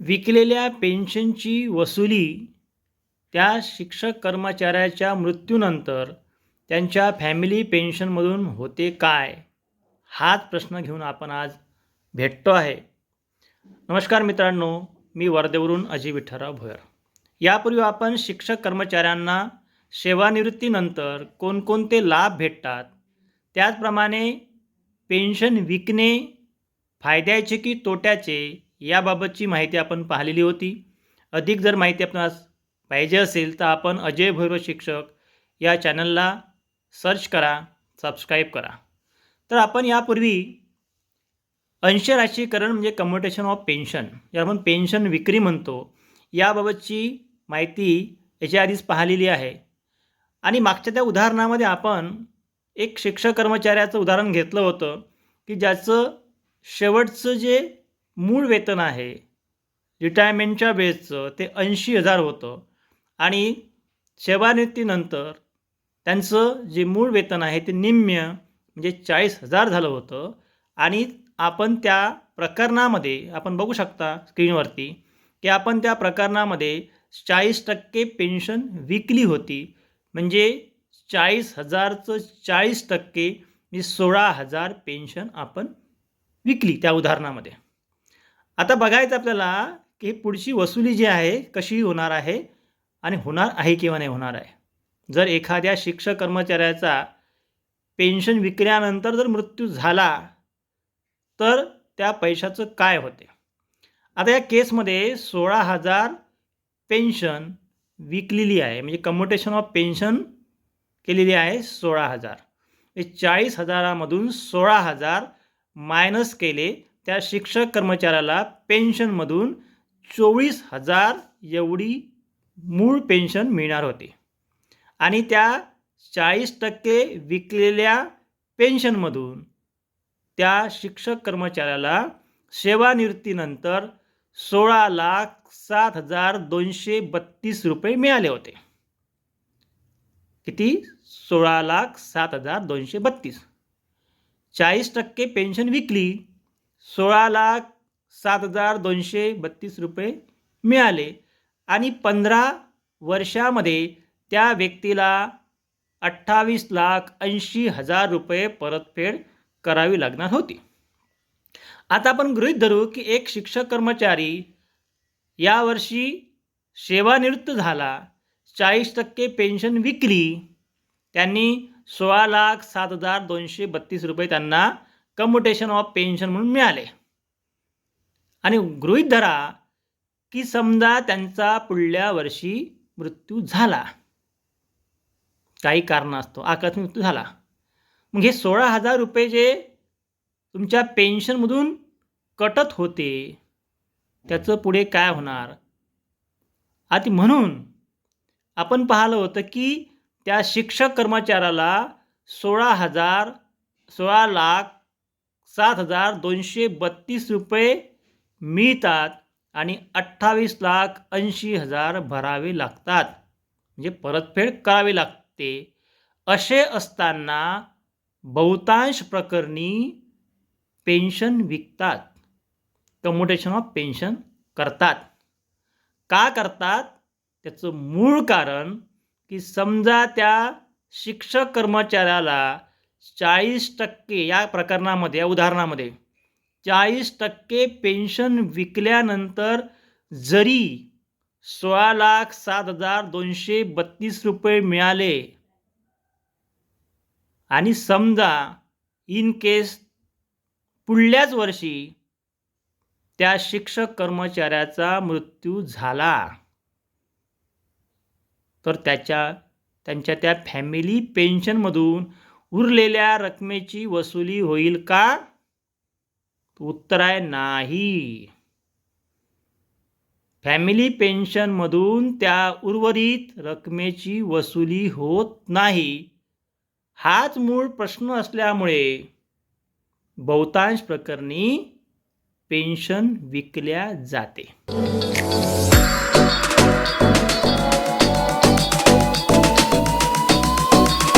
विकलेल्या पेन्शनची वसुली त्या शिक्षक कर्मचाऱ्याच्या मृत्यूनंतर त्यांच्या फॅमिली पेन्शनमधून होते काय? हाच प्रश्न घेऊन आपण आज भेटतो आहे. नमस्कार मित्रांनो मी वर्धेवरून अजय विठ्ठलराव भोयर. यापूर्वी आपण शिक्षक कर्मचाऱ्यांना सेवानिवृत्तीनंतर कोणकोणते लाभ भेटतात? त्याचप्रमाणे पेन्शन विकणे फायद्याचे की तोट्याचे? याबाबतची माहिती आपण पाहिलेली होती. अधिक जर माहिती आपणास पाहिजे असेल तर आपण अजय भैरव शिक्षक या चॅनलला सर्च करा सबस्क्राईब करा. तर आपण यापूर्वी अंश राशीकरण म्हणजे कम्युटेशन ऑफ पेन्शन याला आपण पेन्शन विक्री म्हणतो. याबाबतची माहिती याच्या आधीच पाहिलेली आहे. आणि मागच्या त्या उदाहरणामध्ये आपण एक शिक्षक कर्मचाऱ्याचं उदाहरण घेतलं होतं की ज्याचं शेवटचं जे मूळ वेतन आहे. रिटायरमेंटच्या वेळेचं ते ऐंशी हजार होतं. आणि सेवानिवृत्तीनंतर त्यांचं जे मूळ वेतन आहे ते निम्म्य म्हणजे चाळीस हजार झालं होतं. आणि आपण त्या प्रकरणामध्ये आपण बघू शकता स्क्रीनवरती की आपण त्या प्रकरणामध्ये चाळीस टक्के पेन्शन विकली होती. म्हणजे चाळीस हजारचं चाळीस टक्के म्हणजे सोळा हजार पेन्शन आपण विकली त्या उदाहरणामध्ये. आता बघायचं आपल्याला की पुढची वसुली जी आहे कशी होणार आहे आणि होणार आहे किंवा नाही होणार आहे? जर एखाद्या शिक्षक कर्मचाऱ्याचा पेन्शन विकल्यानंतर जर मृत्यू झाला तर त्या पैशाचं काय होते? आता या केसमध्ये सोळा हजार पेन्शन विकलेली आहे. म्हणजे कम्युटेशन ऑफ पेन्शन केलेली आहे सोळा हजार. हे चाळीस हजारामधून सोळा हजार मायनस केले त्या शिक्षक कर्मचाऱ्याला पेन्शनमधून चोवीस हजार एवढी मूळ पेन्शन मिळणार होती. आणि त्या चाळीस टक्के विकलेल्या पेन्शनमधून त्या शिक्षक कर्मचाऱ्याला सेवानिवृत्तीनंतर सोळा लाख सात हजार दोनशे बत्तीस रुपये मिळाले होते. किती? सोळा लाख सात हजार दोनशे बत्तीस. चाळीस टक्के पेन्शन विकली. सोळा लाख सात हजार दोनशे बत्तीस रुपये मिळाले. आणि पंधरा वर्षामध्ये त्या व्यक्तीला अठ्ठावीस लाख ऐंशी हजार रुपये परतफेड करावी लागणार होती. आता आपण गृहीत धरू की एक शिक्षक कर्मचारी यावर्षी सेवानिवृत्त झाला. चाळीस टक्के पेन्शन विकली. त्यांनी सोळा लाख सात हजार दोनशे बत्तीस रुपये त्यांना कम्युटेशन ऑफ पेन्शन म्हणून मिळाले. आणि गृहीत धरा की समजा त्यांचा पुढल्या वर्षी मृत्यू झाला. काही कारणास्तव आकस्मिक मृत्यू झाला. मग हे सोळा हजार रुपये जे तुमच्या पेन्शनमधून कटत होते त्याचं पुढे काय होणार? आता म्हणून आपण पाहिलं होतं की त्या शिक्षक कर्मचाऱ्याला सोळा हजार सोळा लाख सात हजार दोनशे बत्तीस रुपये मिळतात आणि अठ्ठावीस लाख ऐंशी हजार भरावे लागतात. म्हणजे परतफेड करावी लागते. असे असताना बहुतांश प्रकरणी पेन्शन विकतात. कम्युटेशन ऑफ पेन्शन करतात. का करतात? त्याचं मूळ कारण की समजा त्या शिक्षक कर्मचाऱ्याला चाळीस टक्के या प्रकरणामध्ये या उदाहरणामध्ये चाळीस टक्के पेन्शन विकल्यानंतर जरी सोळा लाख सात हजार दोनशे बत्तीस रुपये मिळाले आणि समजा इन केस पुढल्याच वर्षी त्या शिक्षक कर्मचाऱ्याचा मृत्यू झाला तर त्याच्या त्यांच्या त्या फॅमिली पेन्शनमधून उरलेल्या रकमेची वसुली होईल का? उत्तर आहे नाही. फॅमिली पेन्शनमधून त्या उर्वरित रकमेची वसुली होत नाही. हाच मूळ प्रश्न असल्यामुळे बहुतांश प्रकरणी पेन्शन विकल्या जाते.